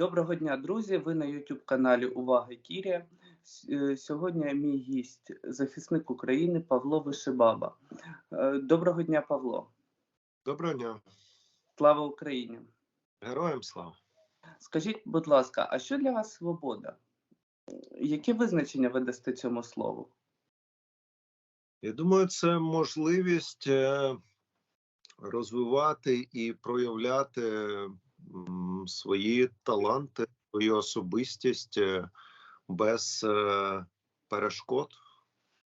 Доброго дня, друзі! Ви на YouTube каналі Увага Кірія. Е, Сьогодні мій гість, захисник України Павло Вишибаба. Е, Доброго дня, Павло. Доброго дня, Слава Україні! героям слава. Скажіть, будь ласка, а що для вас свобода? Яке визначення ви дасте цьому слову? Я думаю, це можливість е, розвивати і проявляти свої таланти, свою особистість е, без е, перешкод.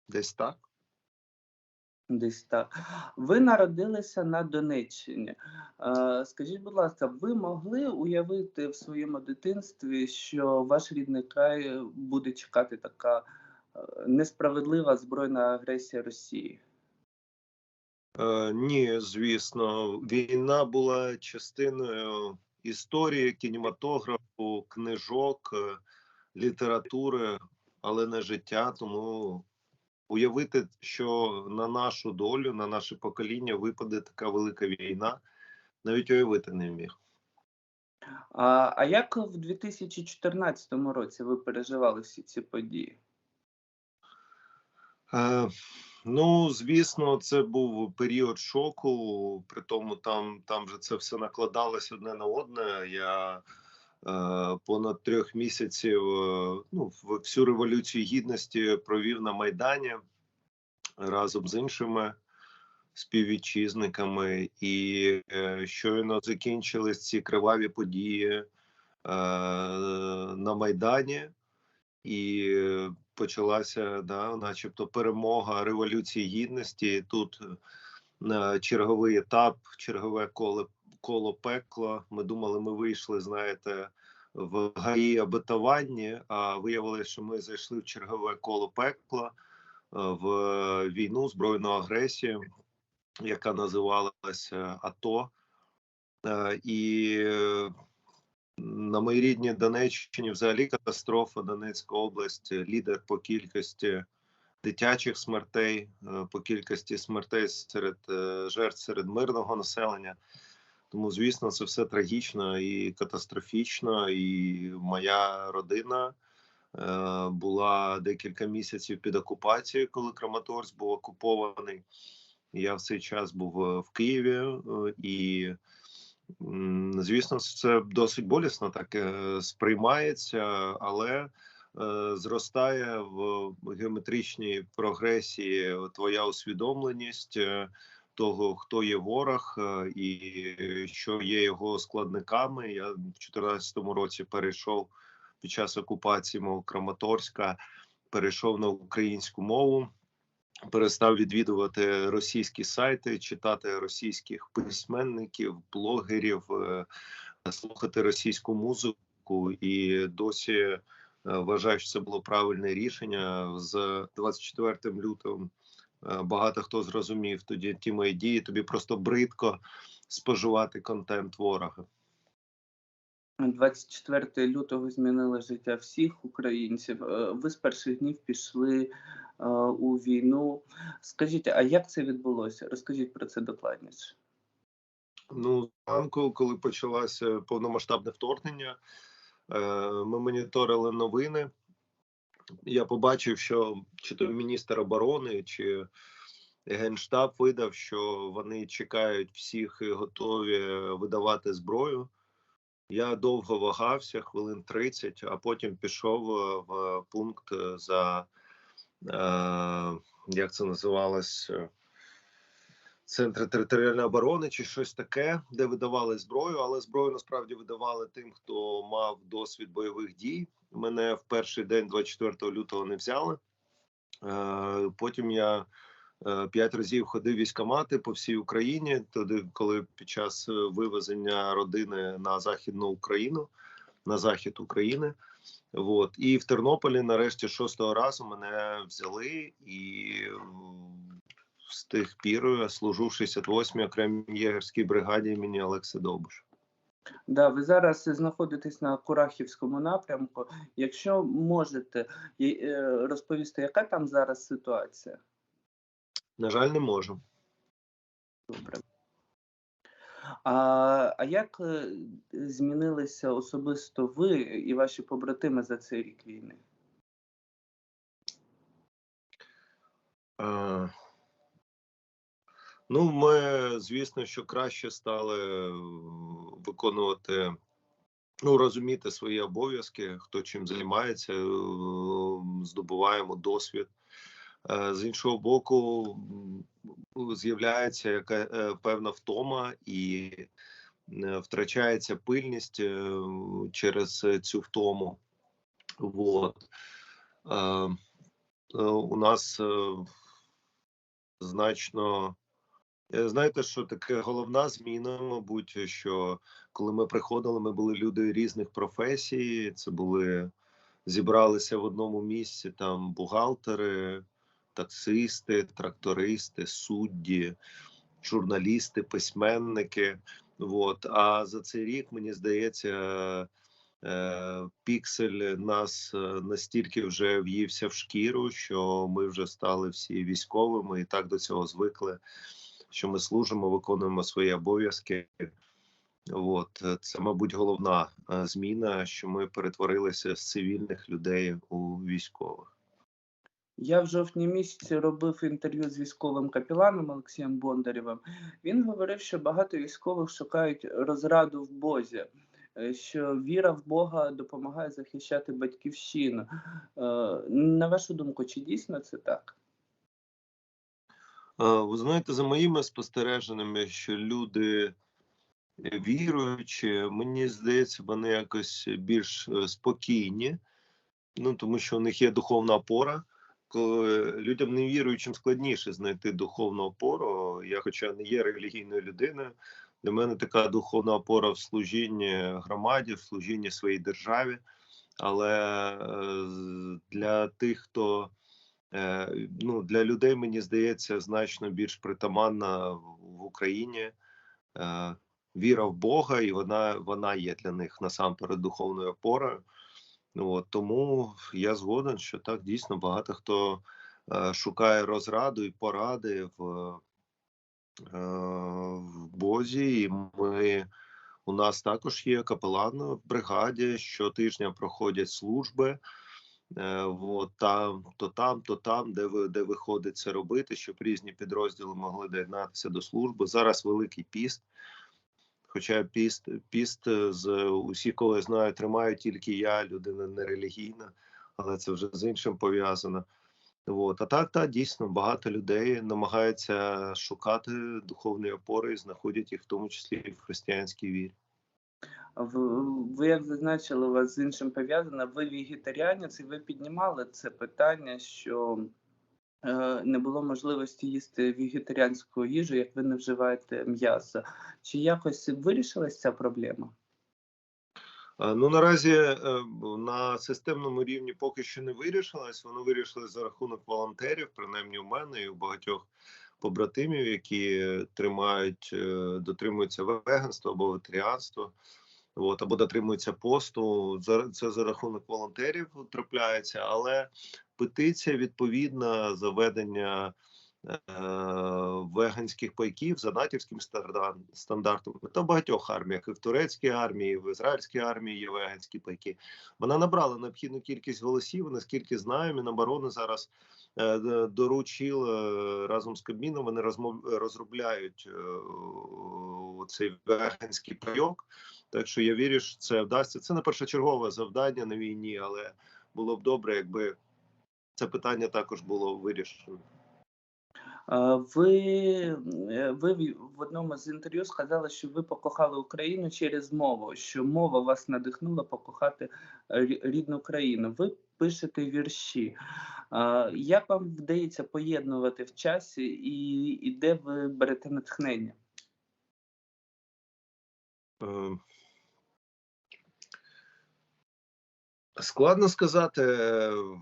Десь так. Десь так. Ви народилися на Донеччині. Е, Скажіть, будь ласка, ви могли уявити в своєму дитинстві, що ваш рідний край буде чекати така несправедлива збройна агресія Росії? Е, ні, звісно, війна була частиною історії, кінематографу, книжок, е, літератури, але не життя. Тому уявити, що на нашу долю, на наше покоління випаде така велика війна, навіть уявити не міг. А, а як в 2014 році ви переживали всі ці події? Ну, звісно, це був період шоку. При тому там, там же це все накладалось одне на одне. Я е, понад трьох місяців е, ну, всю революцію гідності провів на Майдані разом з іншими співвітчизниками. І е, щойно закінчились ці криваві події е, на Майдані. І е, почалася, да, начебто, перемога Революції Гідності. Тут е, черговий етап, чергове коло, коло пекла. Ми думали, ми вийшли, знаєте, в гаї обетованні, а виявилося, що ми зайшли в чергове коло пекла, е, в війну, збройну агресію, яка називалася АТО. І на моїй рідній Донеччині взагалі катастрофа Донецька область, е, лідер по кількості дитячих смертей, е, по кількості смертей серед е, жертв серед мирного населення. Тому, звісно, це все трагічно і катастрофічно. І моя родина була декілька місяців під окупацією, коли Краматорськ був окупований. Я в цей час був в Києві і. Звісно, це досить болісно так е, сприймається, але е, зростає в геометричній прогресії твоя усвідомленість е, того, хто є ворог і що є його складниками. Я в 2014 році перейшов під час окупації мого Краматорська, перейшов на українську мову перестав відвідувати російські сайти, читати російських письменників, блогерів, е, слухати російську музику, і досі е, вважаю, що це було правильне рішення з 24 лютого. е, Багато хто зрозумів тоді ті мої дії. Тобі просто бридко споживати контент ворога. 24 лютого змінило життя всіх українців. Ви з перших днів пішли у війну. Скажіть, а як це відбулося? Розкажіть про це докладніше. Ну, зранку, коли почалося повномасштабне вторгнення, е, ми моніторили новини. Я побачив, що чи то міністр оборони, чи генштаб видав, що вони чекають всіх і готові видавати зброю. Я довго вагався, хвилин 30, а потім пішов е, в пункт за е, як це називалось? е, Центри територіальної оборони чи щось таке, де видавали зброю, але зброю насправді видавали тим, хто мав досвід бойових дій. Мене в перший день, 24 лютого, не взяли. Е, Потім я е, п'ять разів ходив військомати по всій Україні, туди, коли під час е, вивезення родини на західну Україну, на захід України. От і в Тернополі, нарешті, шостого разу мене взяли, і з тих пір я служу в 68-й окремій єгерській бригаді імені Олекси Довбуша. Да, ви зараз знаходитесь на Курахівському напрямку. Якщо можете е, розповісти, яка там зараз ситуація? На жаль, не можу. Добре. А, а як е, змінилися особисто ви і ваші побратими за цей рік війни? Е, Ну, ми, звісно, що краще стали е, виконувати, ну, розуміти свої обов'язки, хто чим займається, е, здобуваємо досвід. Е, З іншого боку, з'являється яка е, певна втома і е, втрачається пильність через цю втому. Е, У нас значно. Знаєте, що таке головна зміна, мабуть, що коли ми приходили, ми були люди різних професій. Це були зібралися в одному місці там бухгалтери, таксисти, трактористи, судді, журналісти, письменники. От. А за цей рік, мені здається, е, піксель нас е, настільки вже в'ївся в шкіру, що ми вже стали всі військовими і так до цього звикли що ми служимо, виконуємо свої обов'язки. От це, мабуть, головна е, зміна, що ми перетворилися з цивільних людей у військових. Я в жовтні місяці робив інтерв'ю з військовим капеланом Олексієм Бондарєвим. Він говорив, що багато військових шукають розраду в Бозі, е, що віра в Бога допомагає захищати батьківщину. Е, На вашу думку, чи дійсно це так? Е, Ви знаєте, за моїми спостереженнями, що люди віруючі, мені здається, вони якось більш спокійні, ну тому що у них є духовна опора. Коли людям невіруючим складніше знайти духовну опору. Я, хоча не є релігійною людиною, для мене така духовна опора в служінні громаді, в служінні своїй державі. Але е, для тих, хто е, ну для людей, мені здається, значно більш притаманна в Україні е, віра в Бога, і вона, вона є для них насамперед духовною опорою. Ну, от, тому я згоден, що так дійсно багато хто е, шукає розраду і поради в, е, в Бозі. І ми у нас також є капелан в бригаді. Щотижня проходять служби. Е, от, там, то там, то там, де ви де виходить це робити, щоб різні підрозділи могли доєднатися до служби. Зараз великий піст. Хоча піст, піст е, з усіх, кого я знаю, тримаю тільки я, людина нерелігійна, але це вже з іншим пов'язано. От. А так, так, дійсно, багато людей намагаються шукати духовні опори і знаходять їх в тому числі і в християнській вірі. Ви як зазначили, у вас з іншим пов'язано, ви вегетаріанець, і ви піднімали це питання, що не було можливості їсти вегетаріанську їжу, як ви не вживаєте м'ясо. Чи якось вирішилась ця проблема? Е, Ну наразі е, на системному рівні поки що не вирішилось. Воно вирішилось за рахунок волонтерів, принаймні у мене і у багатьох побратимів, які тримають, е, дотримуються веганства або ветеріанства, от, або дотримуються посту. Це за рахунок волонтерів трапляється, але петиція відповідна заведення е, веганських пайків за натівським стандартом. Та в багатьох арміях, і в турецькій армії, і в ізраїльській армії є веганські пайки. Вона набрала необхідну кількість голосів. Наскільки знаю, Міноборони зараз е, е, разом з Кабміном. Вони розмов, розробляють е, цей веганський пайок. Так що я вірю, що це вдасться. Це не першочергове завдання на війні, але було б добре, якби це питання також було вирішено. Ви, е, ви в одному з інтерв'ю сказали, що ви покохали Україну через мову, що мова вас надихнула покохати е, рідну країну. Ви пишете вірші. Як вам вдається поєднувати в часі і, і де ви берете натхнення? Е, Складно сказати,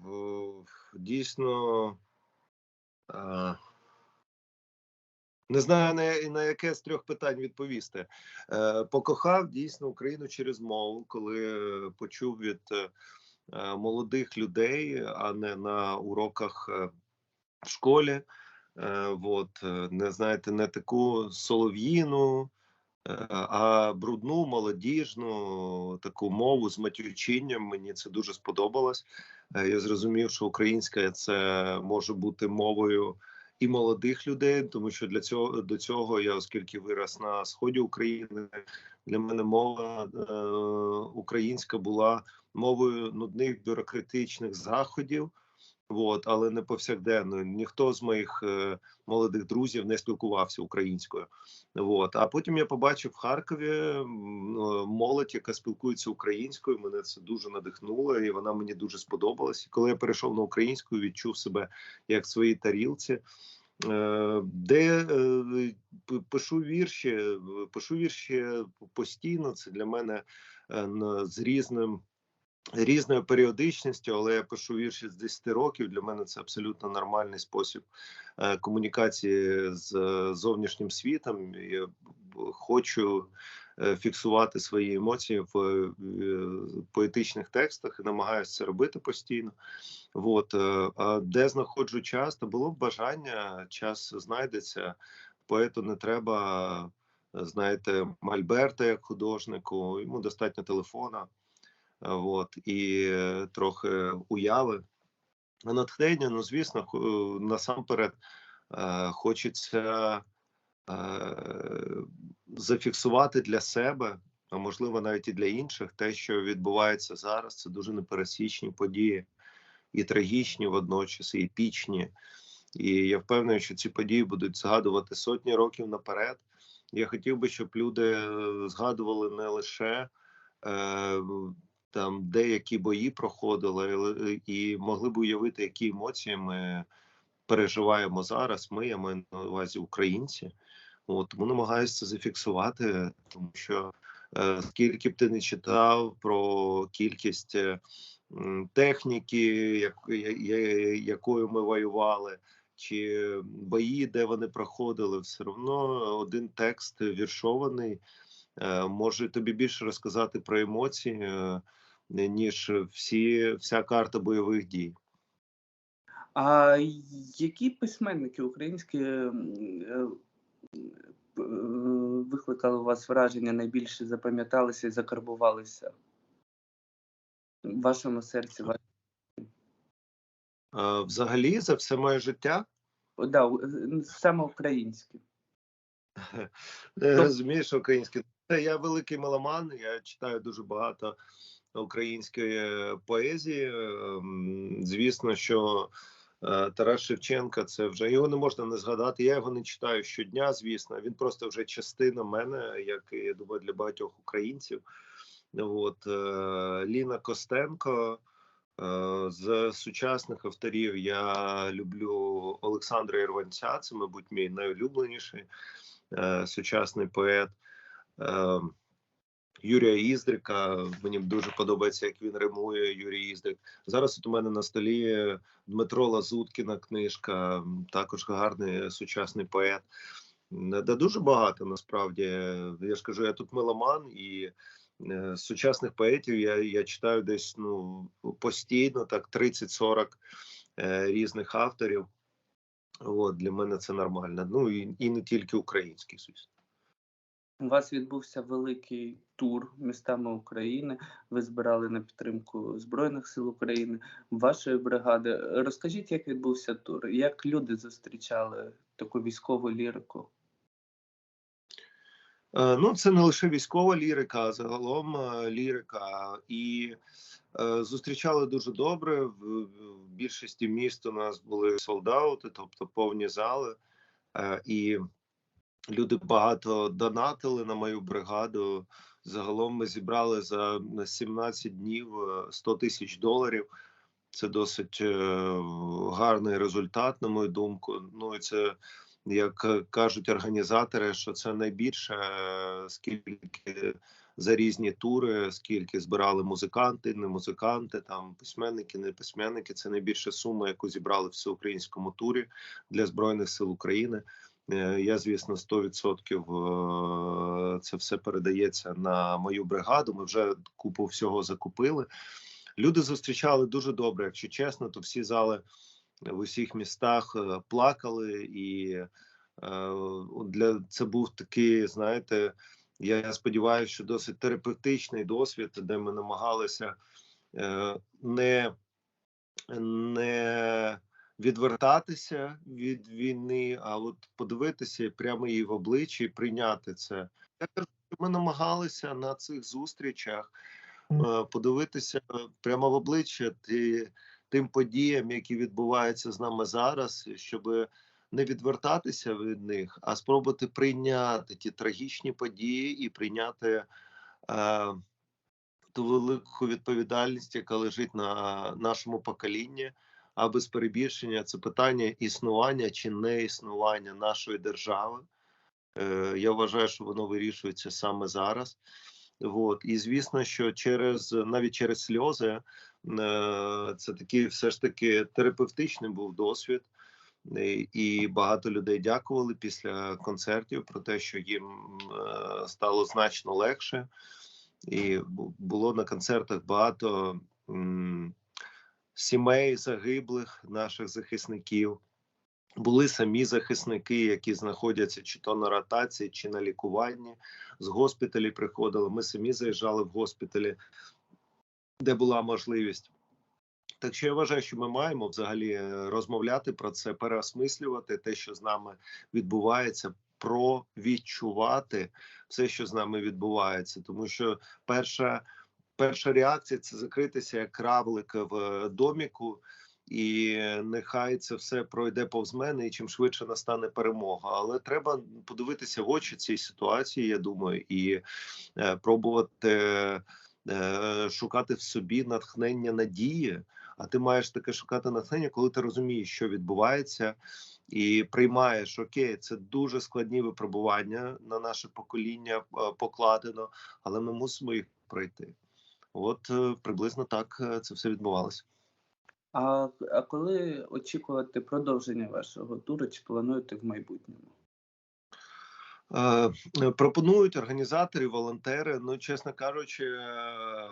в- дійсно. е, Не знаю на, на яке з трьох питань відповісти. Е, Покохав дійсно Україну через мову, коли почув від е, молодих людей, а не на уроках е, в школі. Е, от, е, не знаєте, не таку солов'їну, А брудну, молодіжну таку мову з матючинням мені це дуже сподобалось. Е, Я зрозумів, що українська це може бути мовою і молодих людей, тому що для цього до цього я, оскільки вирос на сході України, для мене мова е, українська була мовою нудних бюрократичних заходів. От, але не повсякденно. Ніхто з моїх е, молодих друзів не спілкувався українською. От. А потім я побачив в Харкові е, молодь, яка спілкується українською. Мене це дуже надихнуло, і вона мені дуже сподобалась. І коли я перейшов на українську, відчув себе як в своїй тарілці. Е, Де е, пишу вірші, пишу вірші постійно. Це для мене е, з різним різною періодичністю, але я пишу вірші з 10 років. Для мене це абсолютно нормальний спосіб е, комунікації з е, зовнішнім світом. Я хочу е, фіксувати свої емоції в поетичних текстах і намагаюся це робити постійно. От, де знаходжу час, то було б бажання, час знайдеться. Поету не треба, знаєте, Мальберта як художнику, йому достатньо телефона. От і трохи уяви. Натхнення, ну звісно, насамперед е, хочеться е, зафіксувати для себе, а можливо навіть і для інших, те, що відбувається зараз. Це дуже непересічні події, і трагічні водночас, і епічні. І я впевнений, що ці події будуть згадувати сотні років наперед. Я хотів би, щоб люди е, згадували не лише там деякі бої проходили, і могли б уявити, які емоції ми переживаємо зараз. Ми я маю на увазі українці. От тому намагаюся це зафіксувати, тому що е, скільки б ти не читав про кількість е, техніки, як, я- я- якою ми воювали, чи бої, де вони проходили, все одно один текст віршований е, може тобі більше розказати про емоції, е, ніж всі, вся карта бойових дій. А які письменники українські е, е, викликали у вас враження, найбільше запам'яталися і закарбувалися в вашому серці? Е, Взагалі, за все моє життя О, Да, е, саме українські. Розумієш українське. Я великий меломан, я читаю дуже багато української поезії. Ем, Звісно, що е, Тарас Шевченка це вже його не можна не згадати. Я його не читаю щодня, звісно. Він просто вже частина мене, як я думаю, для багатьох українців. От е, Ліна Костенко. Е, З сучасних авторів я люблю Олександра Ірванця. Це, мабуть, мій найулюбленіший е, сучасний поет. Е, Юрія Іздрика. Мені дуже подобається, як він римує. Юрій Іздрик. Зараз от у мене на столі Дмитро Лазуткіна книжка, також гарний сучасний поет. Да дуже багато насправді. Я ж кажу, я тут меломан і е, сучасних поетів я, я читаю десь ну постійно, так 30-40 е, різних авторів. От для мене це нормально. Ну і, і не тільки український, звісно. У вас відбувся великий тур містами України. Ви збирали на підтримку Збройних сил України, вашої бригади. Розкажіть, як відбувся тур? Як люди зустрічали таку військову лірику? Е, Ну, це не лише військова лірика, а загалом е, лірика. І е, зустрічали дуже добре. В, більшості міст у нас були солдати, тобто повні зали. І люди багато донатили на мою бригаду. Загалом ми зібрали за 17 днів е, 100 тисяч доларів. Це досить е, гарний результат, на мою думку. Ну і це, як е, кажуть організатори, що це найбільше, е, скільки за різні тури, скільки збирали музиканти, не музиканти, там письменники, не письменники. Це найбільша сума, яку зібрали в всеукраїнському турі для збройних сил України. Е, Я, звісно, 100% е, це все передається на мою бригаду. Ми вже купу всього закупили. Люди зустрічали дуже добре. Якщо чесно, то всі зали в усіх містах е, плакали, і для це був такий, знаєте, Я сподіваюся, що досить терапевтичний досвід, де ми намагалися не, не відвертатися від війни, а от подивитися прямо її в обличчя і прийняти це. Я кажу, ми намагалися на цих зустрічах е, подивитися прямо в обличчя ті, тим подіям, які відбуваються з нами зараз, щоб не відвертатися від них, а спробувати прийняти ті трагічні події і прийняти е, ту велику відповідальність, яка лежить на нашому поколінні. А без перебільшення це питання існування чи не існування нашої держави. Е, я вважаю, що воно вирішується саме зараз. От. І звісно, що через навіть через сльози е, це такий все ж таки терапевтичний був досвід. І- І багато людей дякували після концертів про те, що їм е, стало значно легше, і було на концертах багато сімей загиблих наших захисників. Були самі захисники, які знаходяться чи то на ротації, чи на лікуванні. З госпіталі приходили. Ми самі заїжджали в госпіталі, де була можливість. Так що я вважаю, що ми маємо взагалі е, розмовляти про це, переосмислювати те, що з нами відбувається, про відчувати все, що з нами відбувається, тому що перша, перша реакція це закритися як кравлик в е, доміку. І нехай це все пройде повз мене, і чим швидше настане перемога. Але треба подивитися в очі цій ситуації, я думаю, і е, пробувати е, шукати в собі натхнення надії. А ти маєш таке шукати натхнення, коли ти розумієш, що відбувається, і приймаєш окей, це дуже складні випробування на наше покоління е, покладено, але ми мусимо їх пройти. От е, приблизно так е, це все відбувалося. А, а коли очікувати продовження вашого туру, чи плануєте в майбутньому? Е, е, Пропонують організатори, волонтери. Ну, чесно кажучи, е,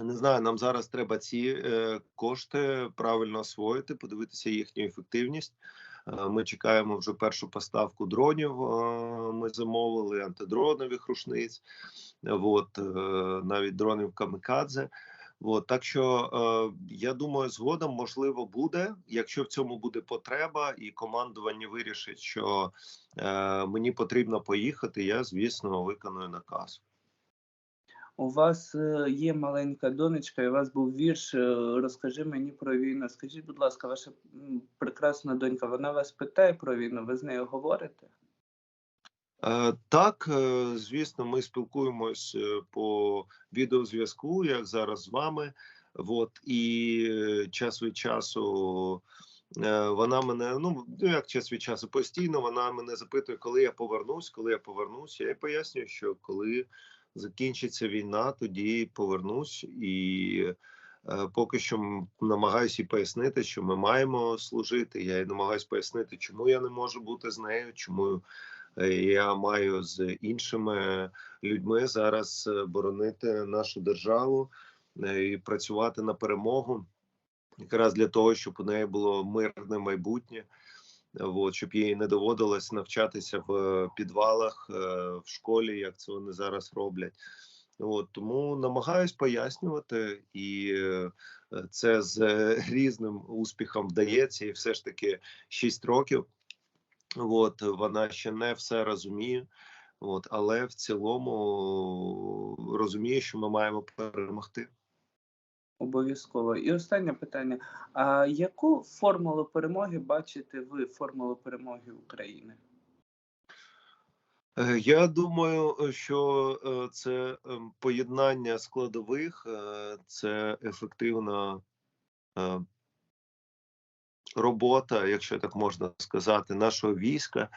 не знаю, нам зараз треба ці е, кошти правильно освоїти, подивитися їхню ефективність. Е, Ми чекаємо вже першу поставку дронів. е, Ми замовили антидронових рушниць, от, е, навіть дронів камікадзе. От, так що е, я думаю, згодом можливо буде, якщо в цьому буде потреба, і командування вирішить, що е, мені потрібно поїхати. Я звісно виконую наказ. У вас е, є маленька донечка, і у вас був вірш. е, Розкажи мені про війну. Скажіть, будь ласка, ваша прекрасна донька, вона вас питає про війну, ви з нею говорите? Е, Так, е, звісно, ми спілкуємось е, по відеозв'язку, як зараз з вами. От і е, час від часу е, вона мене, ну ну, як час від часу, постійно вона мене запитує, коли я повернусь, коли я повернусь. Я їй пояснюю, що коли закінчиться війна, тоді повернусь і. Поки що намагаюся їй пояснити, що ми маємо служити. Я їй намагаюся пояснити, чому я не можу бути з нею, чому Я маю з іншими людьми зараз е, боронити нашу державу е, і працювати на перемогу, якраз для того, щоб у неї було мирне майбутнє. От, щоб їй не доводилось навчатися в підвалах е, в школі, як це вони зараз роблять. От тому намагаюсь пояснювати, і е, це з е, різним успіхом вдається, і все ж таки 6 років. От вона ще не все розуміє, от але в цілому розуміє, що ми маємо перемогти. Обов'язково. І останнє питання: а яку формулу перемоги бачите ви формулу перемоги України? Е, Я думаю, е, що е, це ем, поєднання складових, е, це ефективна е, робота, якщо так можна сказати, нашого війська,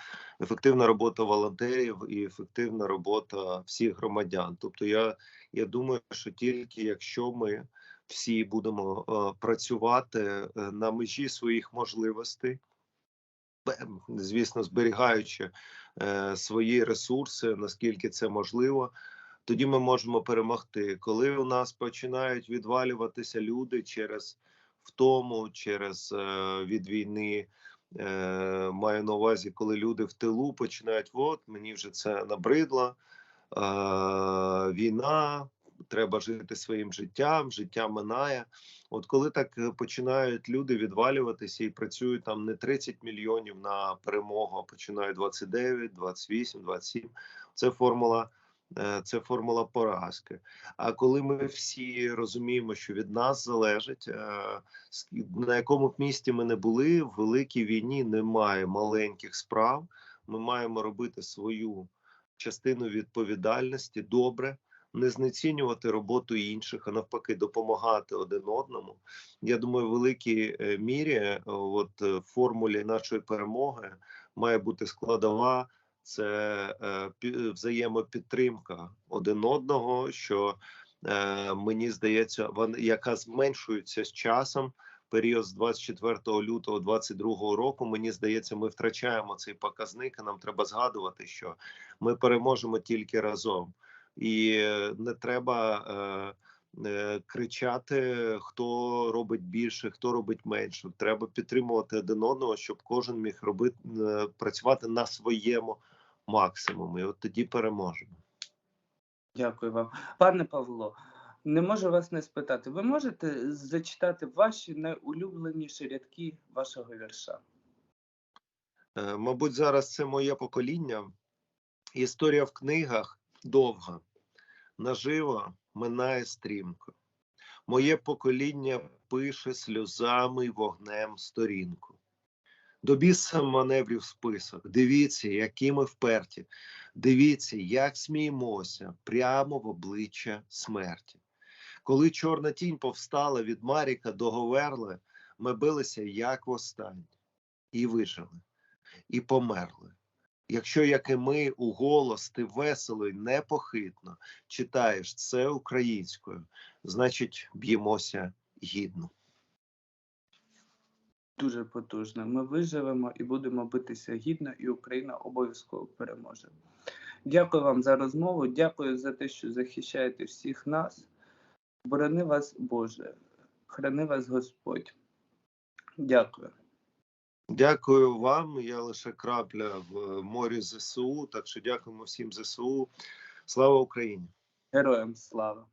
ефективна робота волонтерів і ефективна робота всіх громадян. Тобто, я, я думаю, що тільки якщо ми всі будемо е, працювати е, на межі своїх можливостей, звісно, зберігаючи е, свої ресурси, наскільки це можливо. Тоді ми можемо перемогти. Коли у нас починають відвалюватися люди через втому, через е, від війни, е, маю на увазі, коли люди в тилу починають, от мені вже це набридло. війна, треба жити своїм життям, життя минає. От коли так е, починають люди відвалюватися і працюють там не 30 мільйонів на перемогу, а починають 29, 28, 27, це формула. Е, Це формула поразки. А коли ми всі розуміємо, що від нас залежить, е, на якому б місті ми не були, в великій війні немає маленьких справ. Ми маємо робити свою частину відповідальності добре, не знецінювати роботу інших, а навпаки, допомагати один одному. Я думаю, в великій е, мірі, от формулі нашої перемоги має бути складова. Це е, пі- взаємопідтримка один одного, що е, мені здається, вон, яка зменшується з часом. Період з 24 лютого 22 року. Мені здається, ми втрачаємо цей показник. і Нам треба згадувати, що ми переможемо тільки разом, і не треба е, е, кричати, хто робить більше, хто робить менше. Треба підтримувати один одного, щоб кожен міг робити е, працювати на своєму максимумі. І от тоді переможемо. Дякую вам. Пане Павло, не можу вас не спитати. Ви можете зачитати ваші найулюбленіші рядки вашого вірша? Е, Мабуть, зараз це моє покоління. Історія в книгах довга, наживо минає стрімко. Моє покоління пише сльозами й вогнем сторінку. До біса маневрів список. Дивіться, які ми вперті. Дивіться, як сміємося прямо в обличчя смерті. Коли чорна тінь повстала від Маріка до Говерли, ми билися як востаннє, і вижили, і померли. Якщо, як і ми, у голос ти весело й непохитно читаєш це українською, значить б'ємося гідно. Дуже потужно. Ми виживемо і будемо битися гідно, і Україна обов'язково переможе. Дякую вам за розмову. Дякую за те, що захищаєте всіх нас. Борони вас, Боже, храни вас Господь. Дякую. Дякую вам. Я лише крапля в морі ЗСУ. Так що дякуємо всім ЗСУ. Слава Україні! Героям слава!